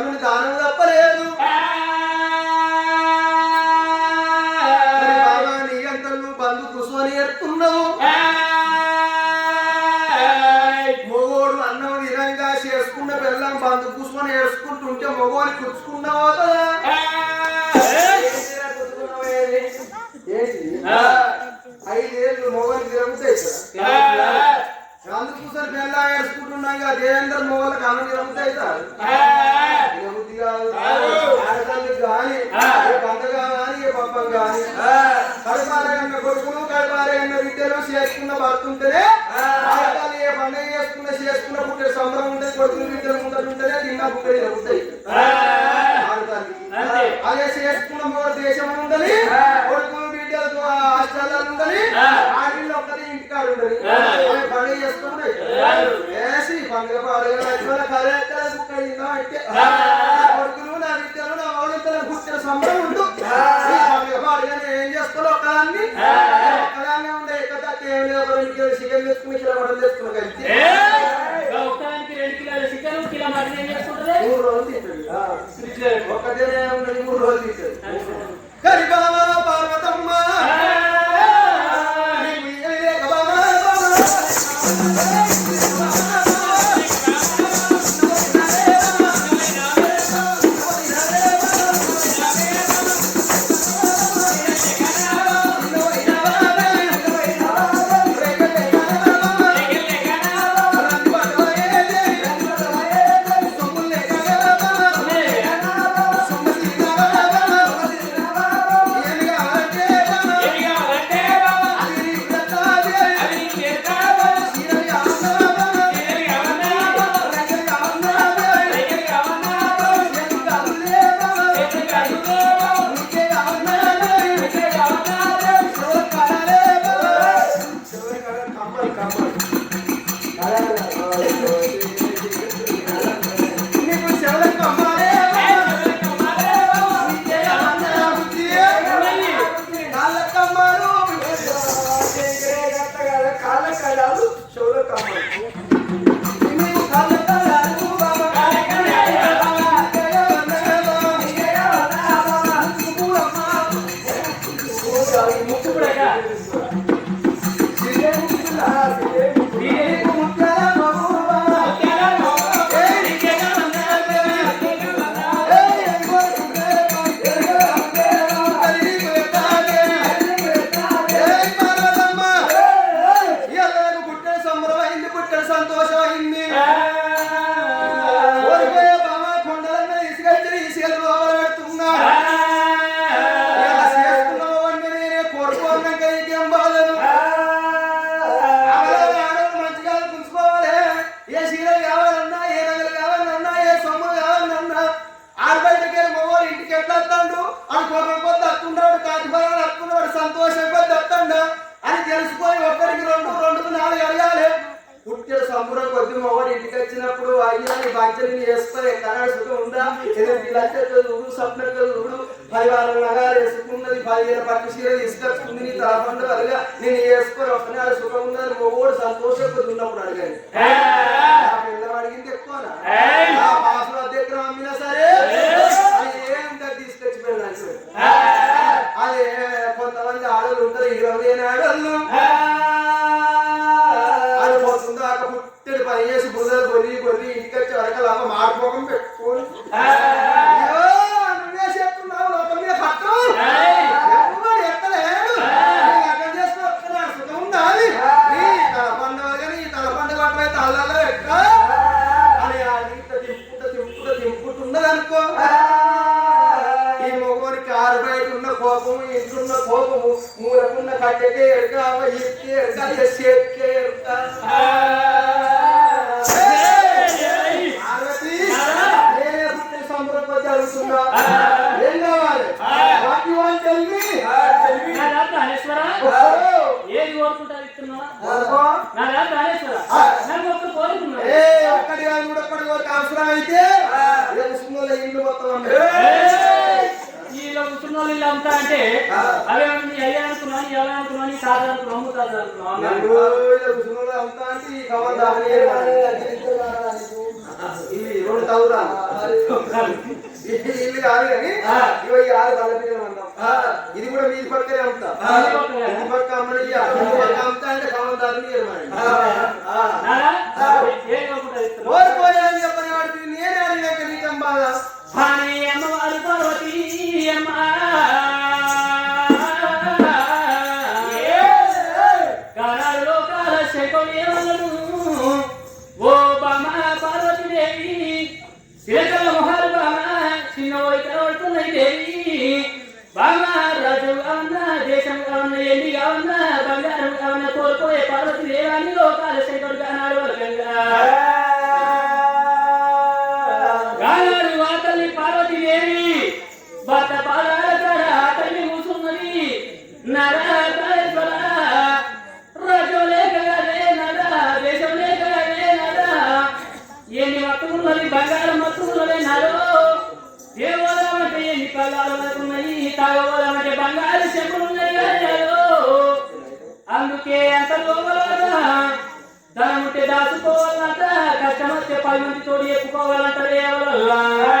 కన్నుని దానం తప్పలేదు. బాబా నీ అంతా నువ్వు బంధు కుసుమని ఎత్తున్నావు మొగోడు అన్నం విధంగా చేసుకున్న బెల్లం బంధు కుసుమని వేసుకుంటుంటే మొగోని కుచ్చుకున్నావు? ఐదేళ్ళు మొగోని తిరుగుతాయి అందుకోసం బెల్లం వేసుకుంటున్నాం కదా దేవేంద్ర మొగోళ్ళకి అన్నం తిరుగుతాయి పప్పం గాని. కడుపారగన్న బిడ్డలు చేసుకున్న భర్త ఉంటేనే ఆడతల్లి ఏ పండుగ చేసుకున్న చేసుకున్న పుట్టే సంబరం కొడుకులు బిడ్డలు ముందర ఉంటేనే తిన్న పుట్టేది ఉంటాయి. అదే చేసుకున్న మూడు దేశం ఉండాలి కొడుకులు బిడ్డలతో హాస్టల్లో ఉండాలి ఆడిల్లో ఇంటికాడ ఉండాలి వస్తాడు అని కోపం కొద్ది వస్తున్నాడు కాటిఫలాలు వస్తున్నాడు సంతోషం కొద్ది వస్తాడు అని తెలుసుకొని ఒక్కరికి రెండు రెండుకు నాలుగు అడగాలి. పుట్టిన సంబరం కొద్ది మగవాడు ఇంటికి వచ్చినప్పుడు అయ్యా నీ బంచని చేసుకొని కనాడు సుఖం ఉందా? ఎనిమిది లక్షలు చూడు పరివారం నగాలు వేసుకున్నది పదివేల పట్టు చీర తీసుకొచ్చుకుంది నీ తలపండు అరగా నేను వేసుకొని ఒక్కనాడు సుఖం ఉందని మగవాడు సంతోషం కొద్ది ఉన్నప్పుడు అడగాలి అడిగింది ఎక్కువనా? పాసులు అద్దెక్కడ అమ్మినా సరే? ఇంట్లున్న కోపము మూలకున్న కట్టెకే నేనే ఏం కావాలి? వాట్ టెల్ మీ నా రాత్రి ఏది కోరుకుంటారు నా రాత్రి ఒక్క కోరుకున్నావు ఏ ఒక్కటి కాదు కూడా ఒక్కటి కోరిక అవసరం అయితే సాధనకు అమ్ముతాను ఇది కూడా మీ పక్కనే ఉంటాం పక్క అమ్మని పక్క అంటే కావాలి దాని అన్ని లోకాలు శంకరుడు అన్నాడు ముప్పై మందితో ఎక్కువ వాళ్ళంటారు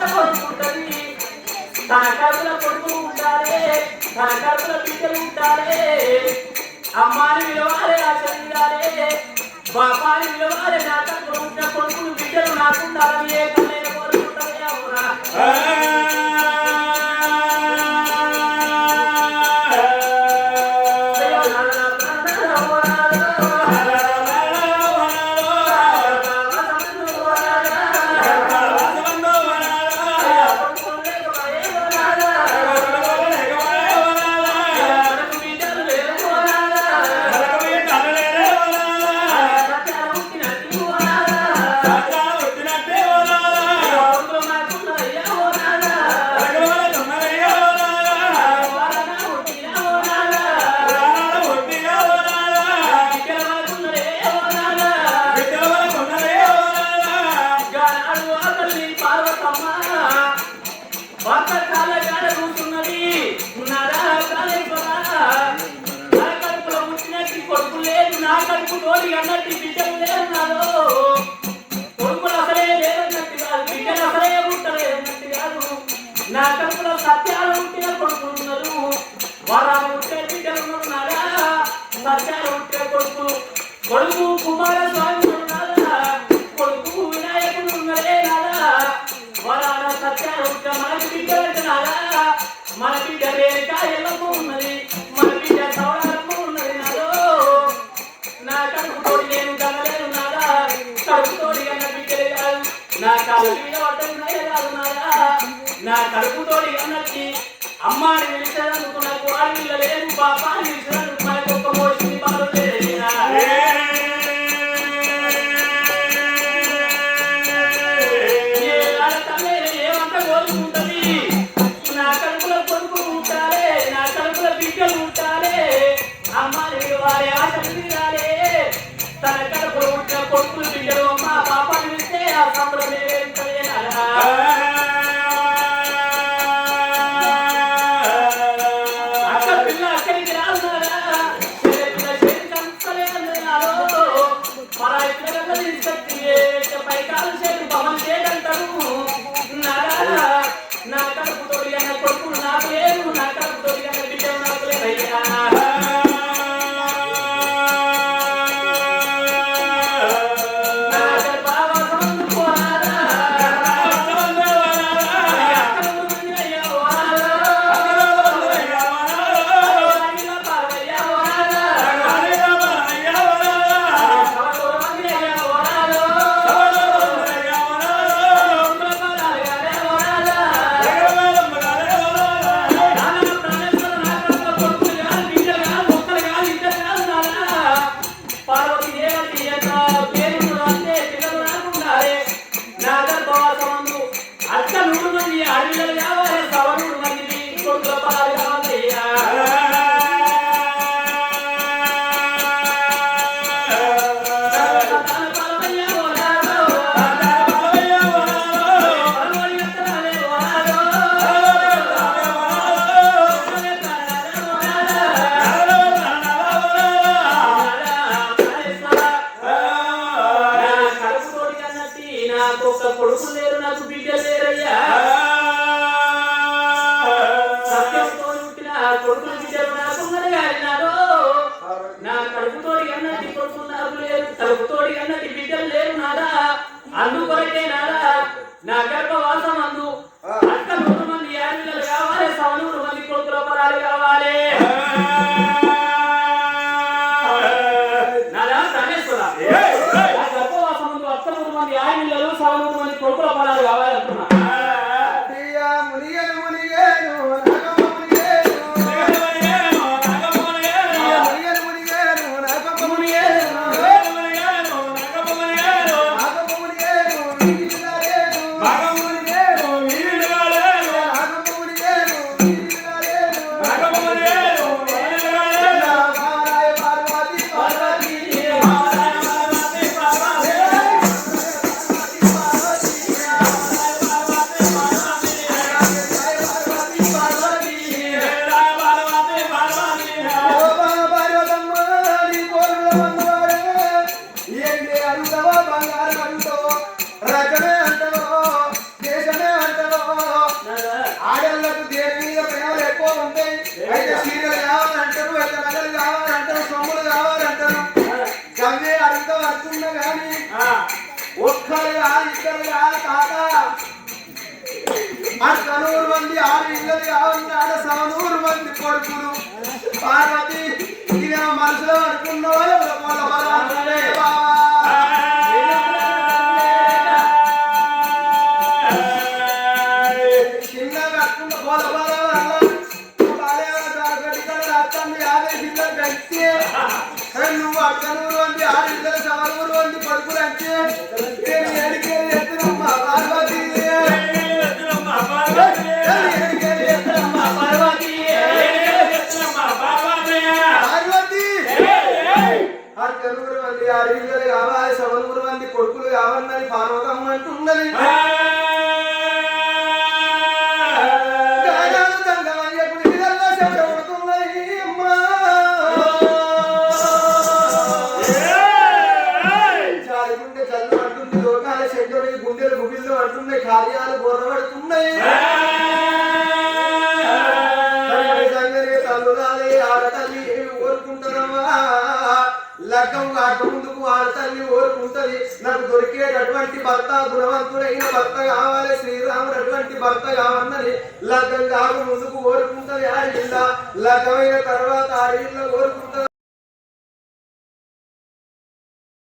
ఎంత కొడుకు ఉంటుంది తన కడుపుల కొడుకు ఉండాలి తన కడుపుల బిడ్డలు ఉండాలి. అమ్మాని విలువాలి ఆ చెల్లిగాలే బాబాని విలువాలి నా తగ్గు ఉన్న కొడుకులు బిడ్డలు నాకుండాలని ఏ తల్లి కోరుకుంటారు కొడుకు నోరి అన్నట్టు బిడ్డలు లేదన్నారు కొడుకులు అసలే లేదన్నట్టు కాదు బిడ్డలు అసలే ఉంటారన్నట్టు కాదు. నా కడుపులో సత్యాలు ఉంటే కొడుకులు ఉన్నారు. ఉంటే బిడ్డలు ఉన్నారా? సత్యాలు ఉంటే కొడుకు కొడుకు కుమారస్వామి ఉన్నారా? కొడుకు వినాయకుడు ఉన్నదే నాదా వరాల సత్యాలు ఉంటే మన బిడ్డలు మన బిడ్డ రేఖ ఉన్నది. నా కడుపుతో అమ్మని పిలిచారనుకున్న కోడి లేదు పాప అని అయితే సీరియల్ కావాలంటారు అయితే నగలు కావాలంటారు సొమ్ములు కావాలంటారు. గవ్వే అడుగుతా వస్తున్నా కానీ ఒక్కరుగా ఇద్దరుగా తాత. ఆడు కనూరు మంది ఆరు ఇళ్ళలు కావాలి ఆడ సవనూరు మంది కొడుకులు. పార్వతి ఇది మనసులో వాళ్ళు బాబా అరుగురు మంది అరుగులు కావాలి సవరుగురు మంది కొడుకులు కావాలని పార్వతమ్మ అంటున్నది అంటుండే చల్లు అంటుంది లోకాల చెడ్డలు గుండెలు గుబిళ్ళు అంటుండే కార్యాలు బొర్రబడుతున్నాయి తల్లురాలే ఆడతల్లి ముందుకు ఆడతల్లి ఓరుకుంటది నాకు దొరికేటటువంటి భర్త గుణవంతుడైన భర్త కావాలి శ్రీరాముడు అటువంటి భర్త కావన్నది లగ్గం కాకముందుకు ఓరుకుంటది ఆడిల్ల లగ్గమైన తర్వాత ఆడిల్ల ఓరుకుంటది